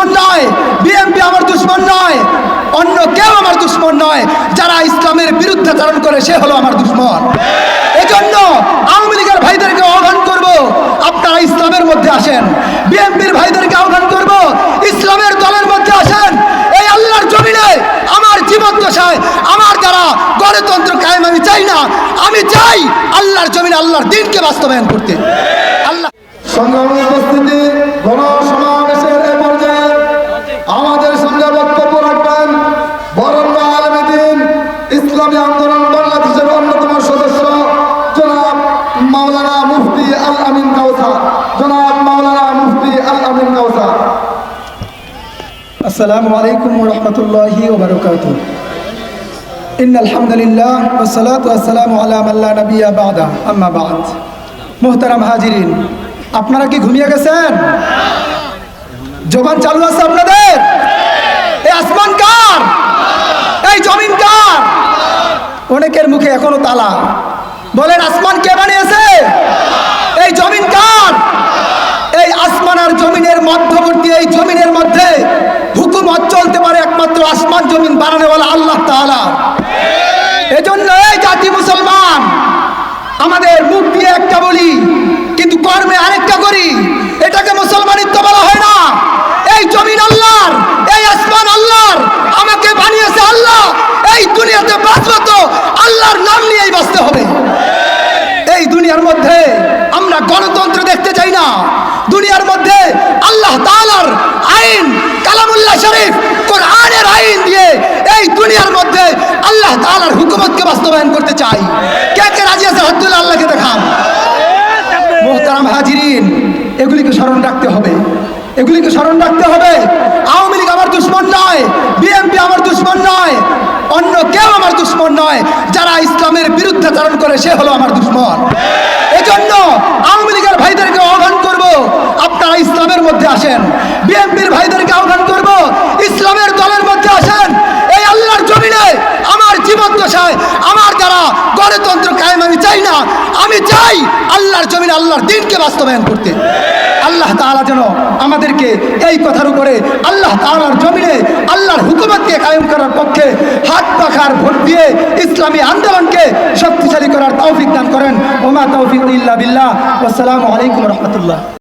দুশ্মন নয় বিএনপি আমার দুশ্মন নয়, অন্য কেউ আমার দুশ্মন নয়, যারা ইসলামের বিরুদ্ধাচরণ করে সে হলো আমার দুশ্মন। এজন্য আওয়ামী লীগের ভাইদেরকে আহ্বান করব, আপনারা ইসলামের মধ্যে আসেন বিএনপির ভাইদেরকে আহ্বান করব, ইসলামের দলের মধ্যে আসেন, এই আল্লাহর জমিনে আমার জীবন দশায় আমার দ্বারা গণতন্ত্র কায়েম আমি চাই না, আমি চাই আল্লাহর জমিনে আল্লাহর দিনকে বাস্তবায়ন করতে। আল্লাহ ইসলামী আন্দোলন বাংলাদেশের অন্যতম সদস্য জনাব মাওলানা মুফতি আল আমিন কাউসার। জনাব মাওলানা মুফতি আল আমিন কাউসার। আসসালামু আলাইকুম রহমতুল্লাহি ওবরকাত ইন আলহামদুলিল্লাহ ওসালাত আসসালামু আলা মাল্লা নবিয়া বাদা। আম্মা বাদ। মোহতারাম হাজিরিন, আপনারা কি ঘুমিয়ে গেছেন? জবান চালু আছে আপনাদের? এই আসমান কার? এই জমিন কার? অনেকের মুখে এখনও তালা। বলেন, আসমান কে বানিয়েছে? এই জমিন কার? এই আসমান আর জমিনের মধ্যবর্তী, এই জমিনের মধ্যে হুকুমত চলতে পারে একমাত্র আসমান জমিন বানানোওয়ালা আল্লাহ তাআলা। এজন্য এই জাতি মুসলমান, আমাদের মুখ দিয়ে একটা বলি, কিন্তু কর্মে আরেকটা করি এটাকে মুসলমানিত্ব বলা হয় না এই জমিন আল্লাহর এই আসমান আল্লাহর আমাকে বানিয়েছে আল্লাহ এই দুনিয়াতে বাঁচবো তো আল্লাহর নাম নিয়েই বাঁচতে হবে এই দুনিয়ার মধ্যে আমরা গণতন্ত্র দেখতে চাই না দুনিয়ার মধ্যে আল্লাহ তাআলার আইন, কালামুল্লাহ শরীফ, কোরআনের আইন দিয়ে এই দুনিয়ার মধ্যে আল্লাহ তাআলার হুকুমতকে বাস্তবায়ন করতে চাই। কে কে রাজি আছে? হদ্দুল্লাহ আল্লাহকে দেখান মোহতারাম হাজিরিন, এগুলিকে স্মরণ রাখতে হবে। এগুলিকে স্মরণ রাখতে হবে। আওয়ামী লীগ আমার দুশ্মন নয়, বিএনপি আমার দুশ্মন নয়, অন্য কেউ আমার দুশ্মন নয়। যারা ইসলামের বিরুদ্ধাচরণ করে, সে হলো আমার দুশ্মন এজন্য আওয়ামী লীগের ভাইদেরকে আহ্বান করব আপনারা ইসলামের মধ্যে আসেন বিএনপির ভাইদেরকে আহ্বান করব ইসলামের দলের মধ্যে আসেন এই আল্লাহর জমিনে আমার জীবন দশায় আমার দ্বারা গণতন্ত্র কায়েম আমি চাই না। আমি চাই আল্লাহর জমিন আল্লাহর দিনকে বাস্তবায়ন করতে। আল্লাহ তালা যেন আমাদেরকে এই কথার উপরে আল্লাহ তালার জমিনে আল্লাহর হুকুমতকে কায়েম করার পক্ষে হাত পাখার ভোট দিয়ে ইসলামী আন্দোলনকে শক্তিশালী করার তৌফিক দান করেন। ওমা তৌফিক ইল্লা বিল্লাহ। আসসালামু আলাইকুম রহমতুল্লাহ।